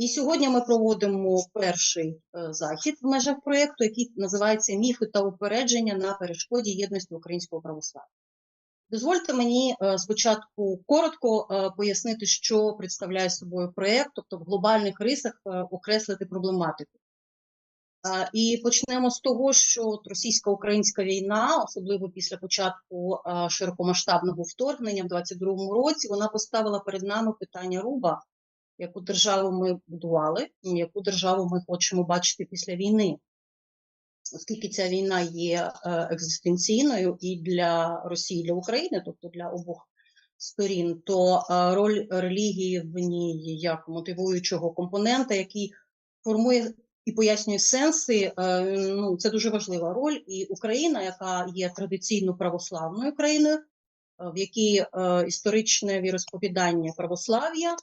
І сьогодні ми проводимо перший е, захід в межах проєкту, який називається Міфи та упередження на перешкоді єдності українського православ'я. Дозвольте мені е, спочатку коротко е, пояснити, що представляє собою проєкт, тобто в глобальних рисах окреслити проблематику. І почнемо з того, що російсько-українська війна, особливо після початку широкомасштабного вторгнення в 22-му році, вона поставила перед нами питання руба, яку державу ми будували, яку державу ми хочемо бачити після війни. Оскільки ця війна є е, екзистенційною і для Росії, і для України, тобто для обох сторін, то е, роль релігії в ній як мотивуючого компонента, який формує і пояснює сенси, е, ну це дуже важлива роль. І Україна, яка є традиційно православною країною, в якій історичне віросповідання православ'я,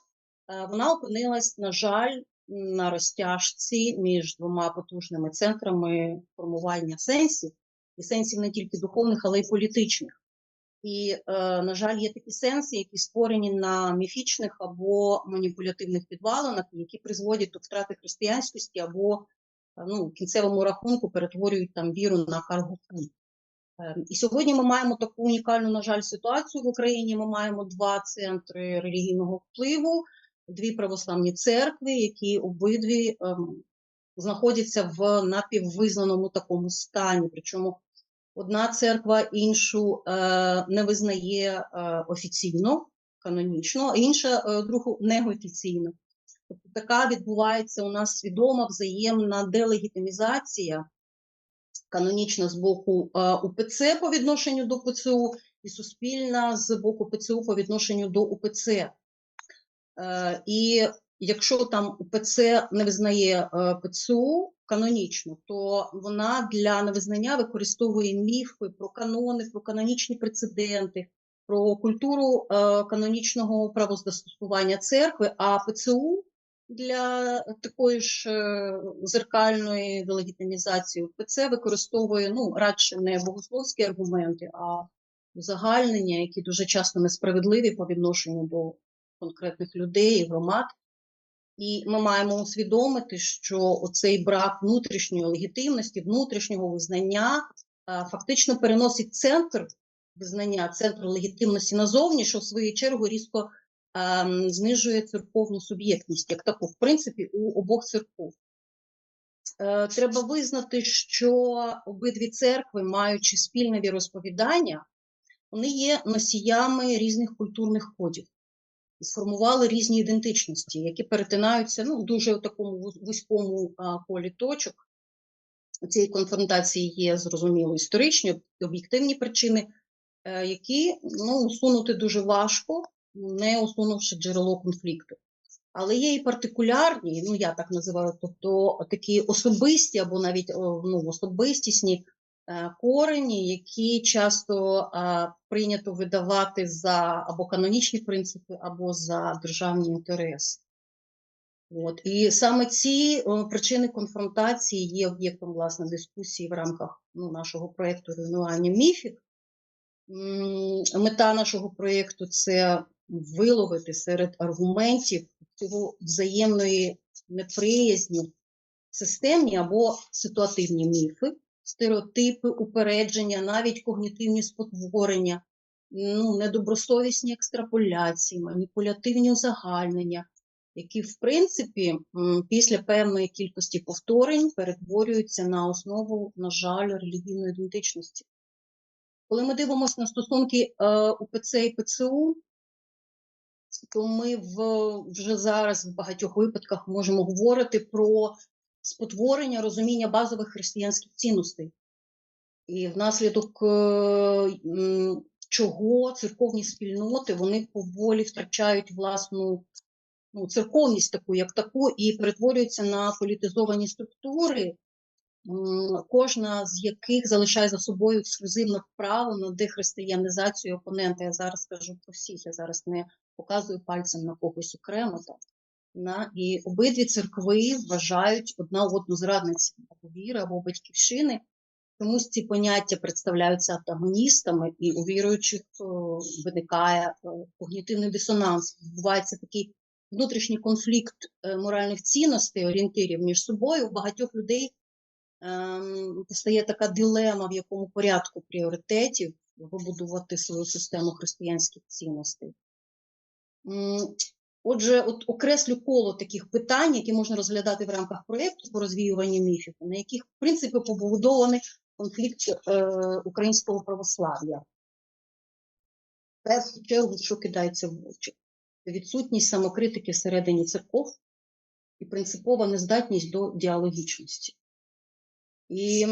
вона опинилась, на жаль, на розтяжці між двома потужними центрами формування сенсів, і сенсів не тільки духовних, але й політичних. І, е, на жаль, є такі сенси, які створені на міфічних або маніпулятивних підвалинах, які призводять до втрати християнськості або е, ну, в кінцевому рахунку перетворюють там віру на каргопункт. Е, І сьогодні ми маємо таку унікальну, на жаль, ситуацію в Україні. Ми маємо два центри релігійного впливу, дві православні церкви, які обидві ем, знаходяться в напіввизнаному такому стані. Причому одна церква іншу е, не визнає е, офіційно, канонічно, а інша е, другу неофіційно. Тобто така відбувається у нас свідома взаємна делегітимізація канонічна з боку УПЦ по відношенню до ПЦУ і суспільна з боку ПЦУ по відношенню до УПЦ. Е, І якщо там УПЦ не визнає е, ПЦУ канонічно, то вона для невизнання використовує міфи про канони, про канонічні прецеденти, про культуру е, канонічного правозастосування церкви, а ПЦУ для такої ж зеркальної делегітимізації УПЦ використовує ну, радше не богословські аргументи, а узагальнення, які дуже часто несправедливі по відношенню до конкретних людей і громад. І ми маємо усвідомити, що оцей брак внутрішньої легітимності, внутрішнього визнання фактично переносить центр визнання, центр легітимності назовні, що в свою чергу різко а, м, знижує церковну суб'єктність, як таку, в принципі, у обох церков. Е, Треба визнати, що обидві церкви, маючи спільне віросповідання, вони є носіями різних культурних кодів сформували різні ідентичності, які перетинаються ну, дуже в такому вузькому колі точок. У цій конфронтації є зрозуміло історичні, об'єктивні причини, е, які ну, усунути дуже важко, не усунувши джерело конфлікту. Але є і партикулярні, ну я так називаю, тобто такі особисті або навіть ну, особистісні корені, які часто е, прийнято видавати за або канонічні принципи, або за державні інтереси. От. І саме ці е, причини конфронтації є об'єктом власне дискусії в рамках ну, нашого проєкту руйнування міфів. Мета нашого проєкту це виловити серед аргументів цього взаємної неприязні системні або ситуативні міфи, стереотипи, упередження, навіть когнітивні спотворення, ну, недобросовісні екстраполяції, маніпулятивні узагальнення, які, в принципі, після певної кількості повторень перетворюються на основу, на жаль, релігійної ідентичності. Коли ми дивимося на стосунки е, УПЦ і ПЦУ, то ми в, вже зараз в багатьох випадках можемо говорити про спотворення розуміння базових християнських цінностей. І внаслідок е, чого церковні спільноти вони поволі втрачають власну ну, церковність таку, як таку, і перетворюються на політизовані структури, кожна з яких залишає за собою ексклюзивне право на дехристиянізацію опонента. Я зараз кажу про всіх, я зараз не показую пальцем на когось окремо. Так. І обидві церкви вважають одна одну зрадницями або віри, або батьківщини. Чомусь ці поняття представляються антагоністами, і у віруючих виникає когнітивний дисонанс. Відбувається такий внутрішній конфлікт е, моральних цінностей, орієнтирів між собою. У багатьох людей ем, постає така дилема, в якому порядку пріоритетів вибудувати свою систему християнських цінностей. Отже, от окреслю коло таких питань, які можна розглядати в рамках проєкту по розвіюванню міфів, на яких, в принципі, побудований конфлікт е, українського православ'я. В першу чергу, що кидається в очі? Відсутність самокритики всередині церков і принципова нездатність до діалогічності. І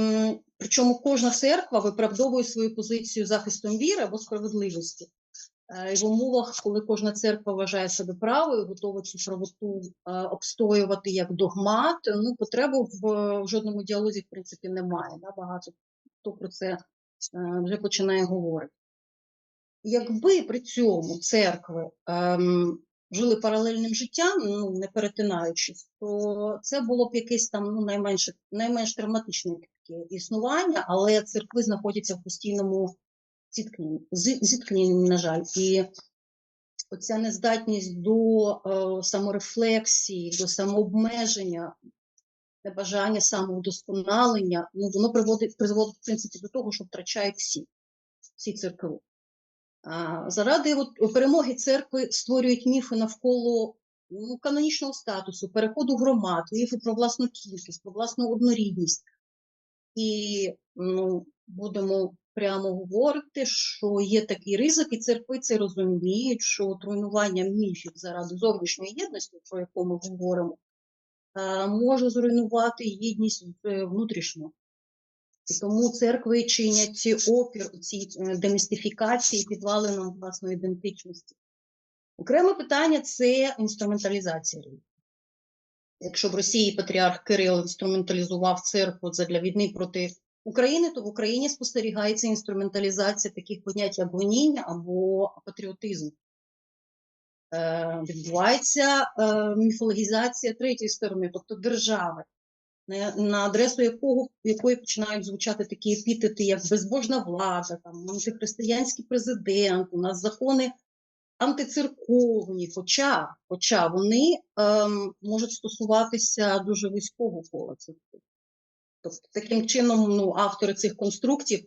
причому кожна церква виправдовує свою позицію захистом віри або справедливості. Е, в умовах, коли кожна церква вважає себе правою, готова цю правоту е, обстоювати як догмат, ну потреби в, в жодному діалозі, в принципі, немає. Да? Багато хто про це е, вже починає говорити. Якби при цьому церкви ем, жили паралельним життям, ну не перетинаючись, то це було б якесь там ну, найменше, найменш травматичне таке існування, але церкви знаходяться в постійному зіткненні, зі- на жаль. І оця нездатність до е, саморефлексії, до самообмеження, небажання самовдосконалення, ну, воно приводить, призводить, в принципі, до того, що втрачають всі, всі церкви. А, Заради от, перемоги церкви створюють міфи навколо ну, канонічного статусу, переходу громад, міфи про власну кількість, про власну однорідність. І ну, будемо прямо говорити, що є такий ризик, і церкви це розуміють, що от руйнування міфів заради зовнішньої єдності, про яку ми говоримо, може зруйнувати єдність е, внутрішню. І тому церкви чинять опір цій е, демістифікації підвалинам власної ідентичності. Окреме питання це інструменталізація релігії. Якщо в Росії патріарх Кирил інструменталізував церкву для війни проти України, то в Україні спостерігається інструменталізація таких понять, як гоніння або патріотизм. Е, відбувається е, міфологізація третьої сторони, тобто держави, на, адресу якого, якої починають звучати такі епітети, як безбожна влада, там, антихристиянський президент, у нас закони антицерковні, хоча, хоча вони ем, можуть стосуватися дуже вузького кола церкви. Тобто, таким чином, ну, автори цих конструктів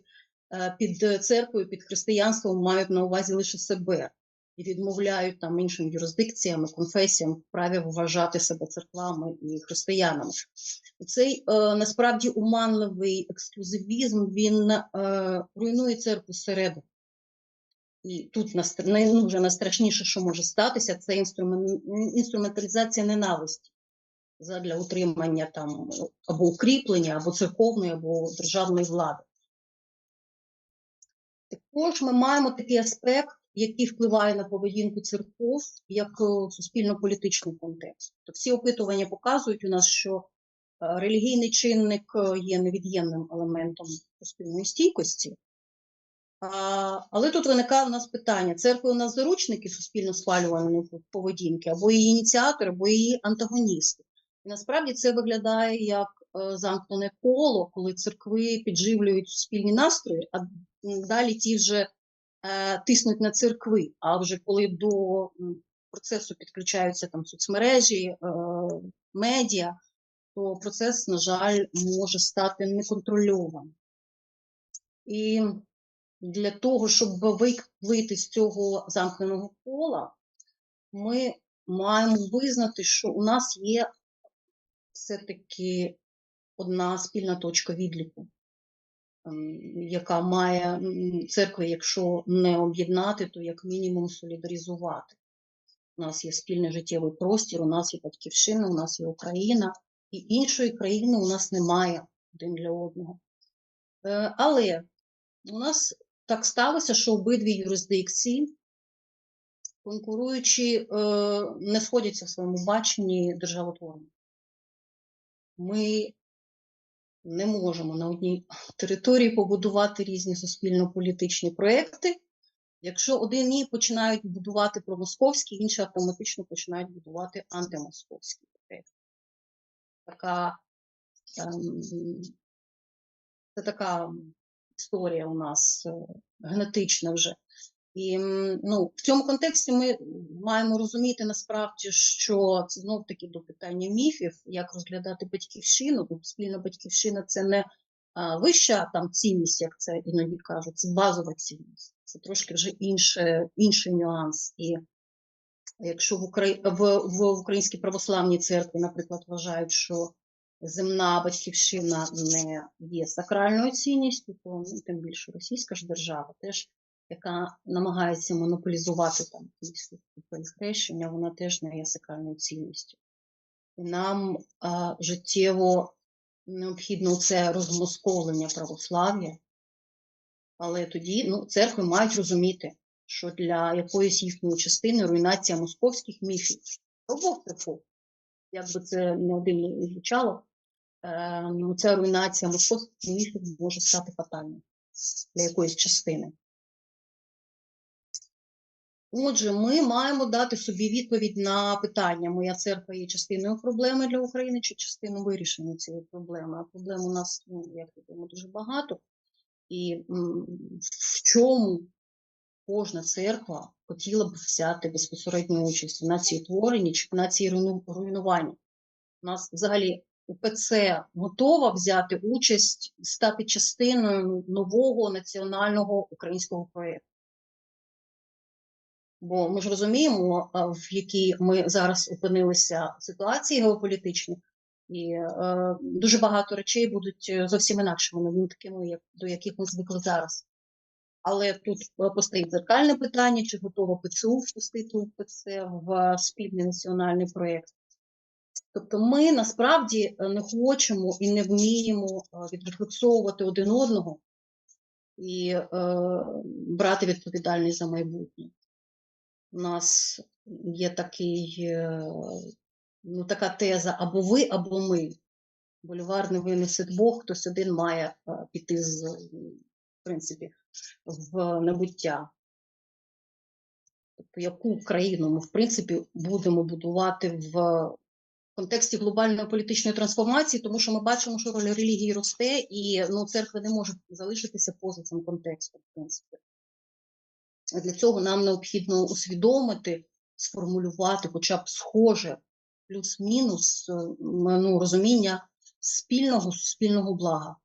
е, під церквою, під християнством мають на увазі лише себе і відмовляють там іншим юрисдикціям, конфесіям праві вважати себе церквами і християнами. Цей е, насправді уманливий ексклюзивізм він е, руйнує церкву зсередини. І тут ну, вже найстрашніше, що може статися, це інструмен... інструменталізація ненависті для утримання там або укріплення, або церковної, або державної влади. Також ми маємо такий аспект, який впливає на поведінку церков як е, суспільно-політичний контекст. То всі опитування показують у нас, що е, релігійний чинник е, є невід'ємним елементом суспільної стійкості. А, але тут виникає у нас питання: церкви у нас заручники суспільно схвалюваної поведінки, або її ініціатори, або її антагоністи. І насправді це виглядає як е, замкнене коло, коли церкви підживлюють суспільні настрої, а далі ті вже е, тиснуть на церкви. А вже коли до процесу підключаються там соцмережі, е, медіа, то процес, на жаль, може стати неконтрольованим. І для того, щоб вийти з цього замкненого кола, ми маємо визнати, що у нас є все-таки одна спільна точка відліку, ем, яка має церкви, якщо не об'єднати, то як мінімум солідаризувати. У нас є спільний життєвий простір, у нас є батьківщина, у нас є Україна, і іншої країни у нас немає один для одного. Е, Але у нас так сталося, що обидві юрисдикції, конкуруючи, е, не сходяться в своєму баченні державотворення. Ми не можемо на одній території побудувати різні суспільно-політичні проекти. Якщо одні починають будувати промосковські, інші автоматично починають будувати антимосковські проекти. Така, ем, це така історія у нас е, генетична вже. І ну, в цьому контексті ми маємо розуміти насправді, що це знов таки до питання міфів, як розглядати батьківщину. Тут спільна батьківщина це не вища там цінність, як це іноді кажуть, це базова цінність. Це трошки вже інше, інший нюанс. І якщо в, Украї... в, в Українській православній церкві, наприклад, вважають, що земна батьківщина не є сакральною цінністю, то ну, тим більше російська ж держава теж, яка намагається монополізувати там якісь вона теж не є сакральною цінністю. І нам а, життєво необхідно це розмосковлення православ'я, але тоді ну, церкви мають розуміти, що для якоїсь їхньої частини руйнація московських міфів обох церков, як би це не один не звучало, е, ну, ця руйнація московських міфів може стати фатальною для якоїсь частини. Отже, ми маємо дати собі відповідь на питання: моя церква є частиною проблеми для України чи частиною вирішення цієї проблеми. А проблем у нас, ну, як відомо, дуже багато. І в чому кожна церква хотіла б взяти безпосередню участь в нації творенні чи нації руйну- руйнуванні. У нас взагалі УПЦ готова взяти участь, стати частиною нового національного українського проєкту. Бо ми ж розуміємо, в якій ми зараз опинилися ситуації геополітичні, і е, дуже багато речей будуть е, зовсім інакшими, не такими, як, до яких ми звикли зараз. Але тут е, постає дзеркальне питання, чи готова ПЦУ впустити УПЦ в спільний національний проєкт. Тобто ми насправді е, не хочемо і не вміємо е, відрефлексовувати один одного і е, брати відповідальність за майбутнє. У нас є такий, е, ну, така теза або ви, або ми. Болівар не винесе Бог, хтось один має е, піти з, в принципі, в небуття. Тобто, яку країну ми, в принципі, будемо будувати в контексті глобальної політичної трансформації, тому що ми бачимо, що роль релігії росте, і ну, церква не може залишитися поза цим контекстом, в принципі. Для цього нам необхідно усвідомити, сформулювати, хоча б схоже, плюс-мінус е, ну, розуміння спільного суспільного блага.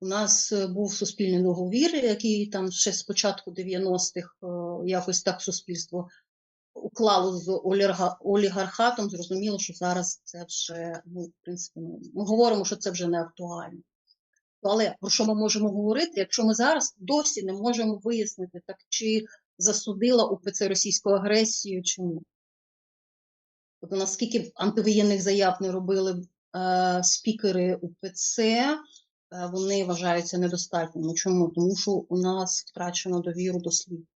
У нас е, був суспільний договір, який там ще з початку 90-х е, якось так суспільство уклало з олігарха- олігархатом. Зрозуміло, що зараз це вже, ну, в принципі, ну, ми говоримо, що це вже не актуально. Але про що ми можемо говорити, якщо ми зараз досі не можемо вияснити, так чи засудила УПЦ російську агресію, чи ні? Тобто, наскільки антивоєнних заяв не робили е, спікери УПЦ, е, вони вважаються недостатніми. Чому? Тому що у нас втрачено довіру до слів.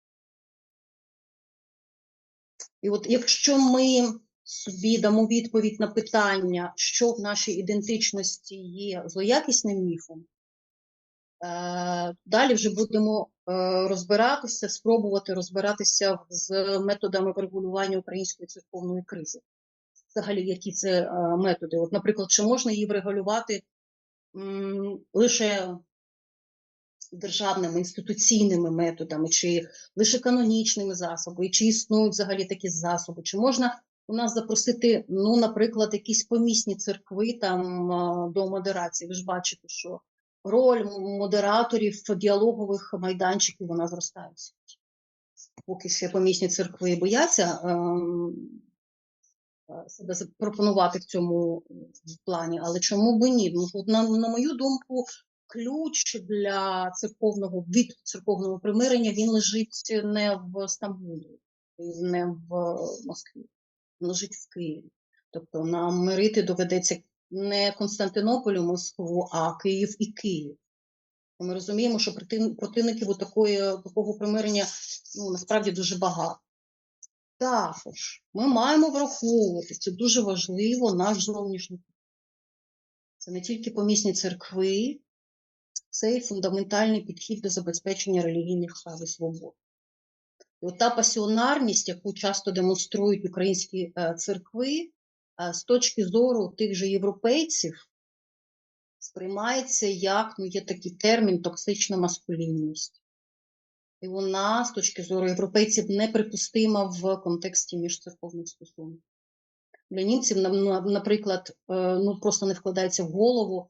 І от якщо ми собі дамо відповідь на питання, що в нашій ідентичності є злоякісним міфом, далі вже будемо е, розбиратися, спробувати розбиратися з методами врегулювання української церковної кризи. Взагалі, які це е, методи? От, наприклад, чи можна її врегулювати лише державними інституційними методами, чи лише канонічними засобами, чи існують взагалі такі засоби, чи можна у нас запросити, ну, наприклад, якісь помісні церкви там до модерації. Ви ж бачите, що роль модераторів діалогових майданчиків вона зростає. Поки ще помісні церкви бояться ем, е, себе запропонувати в цьому плані, але чому би ні? Ну, на, на мою думку, ключ для церковного від церковного примирення він лежить не в Стамбулі, не в Москві, він лежить в Києві. Тобто нам мирити доведеться не Константинополю, Москву, а Київ і Київ. Ми розуміємо, що противників у такої, такого примирення ну, насправді дуже багато. Також ми маємо враховувати, це дуже важливо, наш зовнішній. Це не тільки помісні церкви, це і фундаментальний підхід до забезпечення релігійних прав і свобод. І от та пасіонарність, яку часто демонструють українські е, церкви, з точки зору тих же європейців, сприймається як ну, є такий термін токсична маскулінність. і вона з точки зору європейців неприпустима в контексті міжцерковних стосунків. Для німців, на- на- наприклад, е, ну просто не вкладається в голову,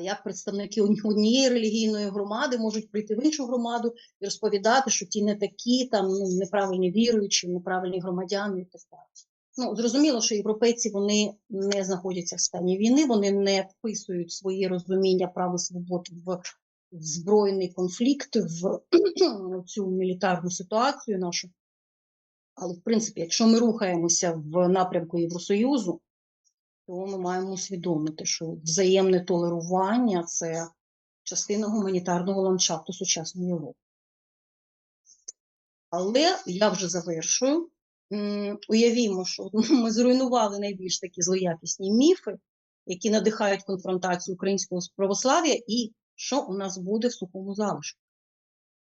як представники однієї релігійної громади можуть прийти в іншу громаду і розповідати, що ті не такі, там ну, неправильні віруючі, неправильні громадяни і так далі. Ну, зрозуміло, що європейці вони не знаходяться в стані війни, вони не вписують свої розуміння прав і свобод в, збройний конфлікт, в цю мілітарну ситуацію нашу. Але, в принципі, якщо ми рухаємося в напрямку Євросоюзу, то ми маємо усвідомити, що взаємне толерування це частина гуманітарного ландшафту сучасної Європи. Але я вже завершую. Уявімо, що ми зруйнували найбільш такі злоякісні міфи, які надихають конфронтацію українського православ'я, і що у нас буде в сухому залишку?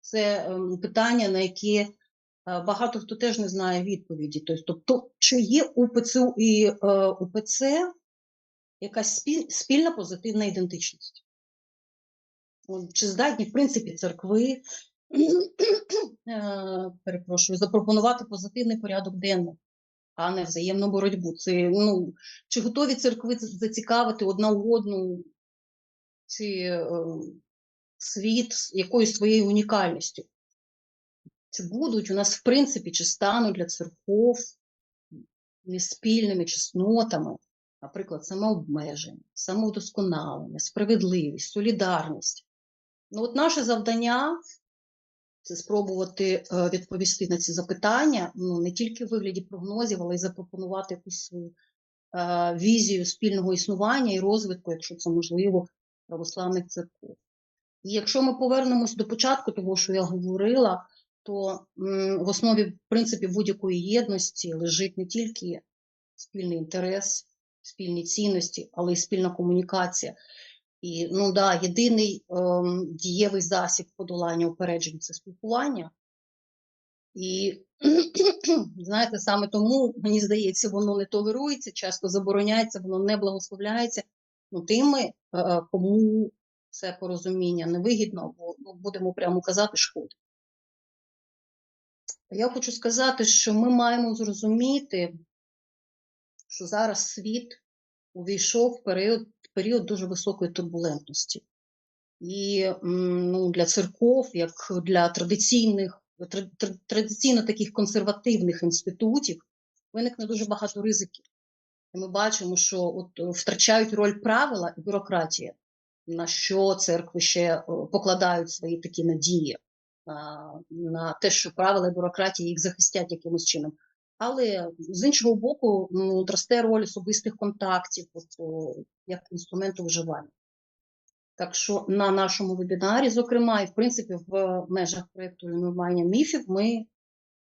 Це ем, питання, на яке багато хто теж не знає відповіді. Тобто, чи є у ПЦУ і е, УПЦ якась спільна позитивна ідентичність? Чи здатні, в принципі, церкви перепрошую, запропонувати позитивний порядок денний, а не взаємну боротьбу? Це, ну, чи готові церкви зацікавити одна одну, чи е, світ якоюсь своєю унікальністю? Чи будуть у нас, в принципі, чи стануть для церков неспільними чеснотами, наприклад, самообмеження, самовдосконалення, справедливість, солідарність. Ну, от наше завдання це спробувати е, відповісти на ці запитання, ну, не тільки в вигляді прогнозів, але й запропонувати якусь свою е, візію спільного існування і розвитку, якщо це можливо, православних церков. І якщо ми повернемось до початку того, що я говорила, то в основі, в принципі, будь-якої єдності лежить не тільки спільний інтерес, спільні цінності, але й спільна комунікація. І ну да, єдиний ем, дієвий засіб подолання упереджень це спілкування. І знаєте, саме тому, мені здається, воно не толерується, часто забороняється, воно не благословляється ну, тими, е, кому це порозуміння невигідно, бо ну, будемо прямо казати, шкодить. Я хочу сказати, що ми маємо зрозуміти, що зараз світ увійшов в період, період дуже високої турбулентності. І ну, для церков, як для традиційних, тр- тр- традиційно таких консервативних інститутів, виникне дуже багато ризиків. І ми бачимо, що от е, втрачають роль правила і бюрократія, на що церкви ще е, покладають свої такі надії на те, що правила і бюрократія їх захистять якимось чином. Але з іншого боку, ну, росте роль особистих контактів от, як інструменту вживання. Так що на нашому вебінарі, зокрема, і в принципі в межах проєкту руйнування міфів, ми,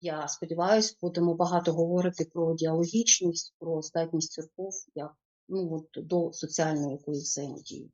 я сподіваюся, будемо багато говорити про діалогічність, про здатність церков як ну, от, до соціальної якоїсь взаємодії.